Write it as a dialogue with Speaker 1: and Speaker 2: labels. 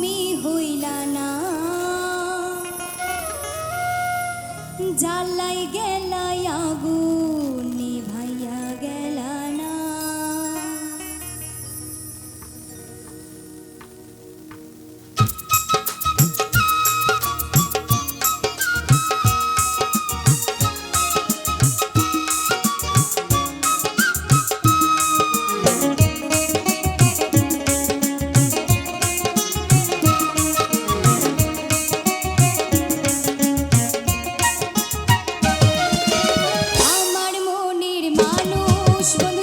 Speaker 1: তুমি হইলা না। জালাই গেলাই আগুন। মানুষ